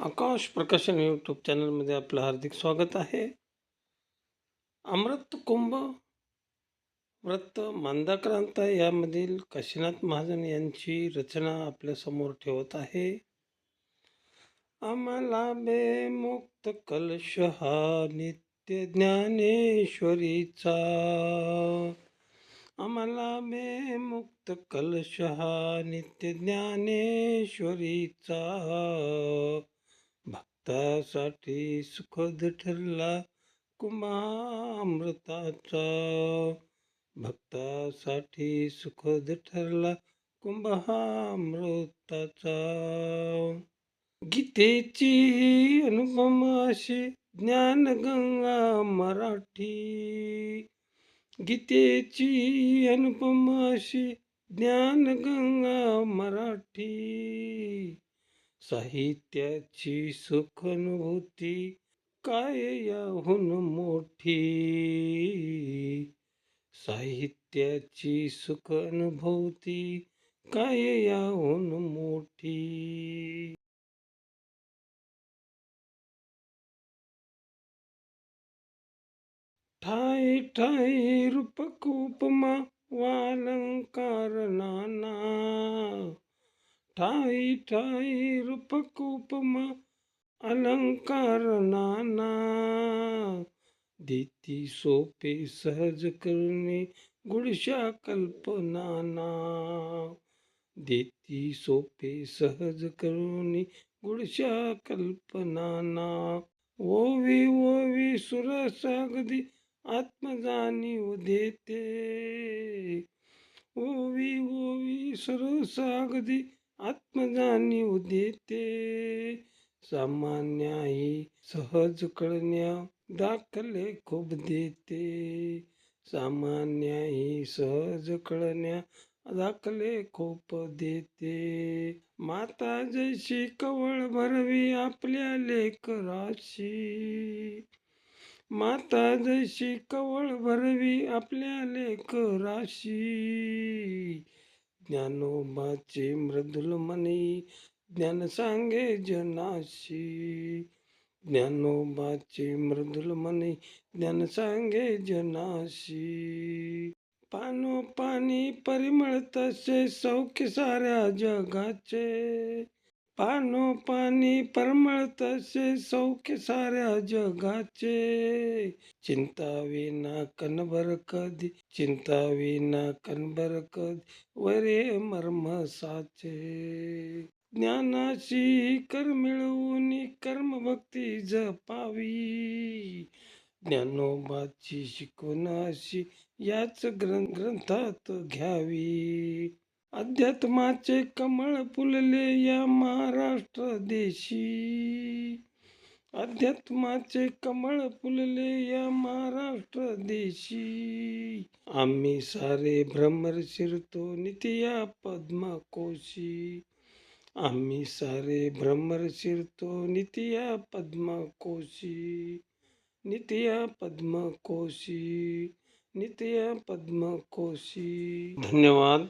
आकाश प्रकाशन यूट्यूब चॅनलमध्ये आपलं हार्दिक स्वागत आहे. अमृत कुंभ व्रत मांदाक्रांत यामधील काशीनाथ महाजन यांची रचना आपल्यासमोर ठेवत आहे. आम्हाला बेमुक्त कलश हा नित्य ज्ञानेश्वरीचा. आम्हाला बेमुक्त कलश हा नित्य ज्ञानेश्वरीचा. भक्तासाठी सुखद ठरला कुंभामृताचा. भक्तासाठी सुखद ठरला कुंभामृताचा. गीतेची अनुपम अशी ज्ञानगंगा मराठी. गीतेची अनुपम अशी ज्ञानगंगा मराठी. साहित्याची सुखानुभूती काय याहून मोठी? साहित्याची सुखानुभूती काय याहून मोठी? ठाई ठाई रूपक उपमा ठाई ठाई रूपक उपमा अलंकार नाना। देती सोपे सहज करणे गुडशा कल्पनाना देती सोपे सहज करुणी गुडशा कल्पनाना ओवी ओवी सुरसागदी आत्मजाणीव देते। ओवी ओवी सुरसागदी आत्मजाणीव देते सामान्याही सहज कळण्या दाखले खूप देते. सामान्याही सहज कळण्या दाखले खूप देते. माता जशी कवळ भरवी आपल्या लेकराशी. माता जशी कवळ भरवी आपल्या लेकराशी. ज्ञानोबाचे मृदुल मनी ज्ञान सांगे जनाशी. ज्ञानोबाचे मृदुल मनी ज्ञान सांगे जनाशी. पानो पाणी परिमळ तसे सौख्य साऱ्या जगाचे. पानो पाणी परमळ तसे सौख्य साऱ्या जगाचे. चिंता विना कनभर कधी चिंता विना कनभर कधी वरे मर्म साचे. ज्ञानाशी कर मिळवून कर्म भक्ती जपावी. ज्ञानोबाची शिकवण अशी याच ग्रं ग्रंथात घ्यावी. अध्यात्माचे कमळ फुलले या महाराष्ट्र देशी. अध्यात्माचे कमळ फुलले या महाराष्ट्र देशी. आम्ही सारे भ्रमर शिरतो नित्या पद्मकोशी. आम्ही सारे भ्रमर शिरतो नित्या पद्मकोशी. नित्या पद्मकोशी. नित्या पद्मकोशी. धन्यवाद.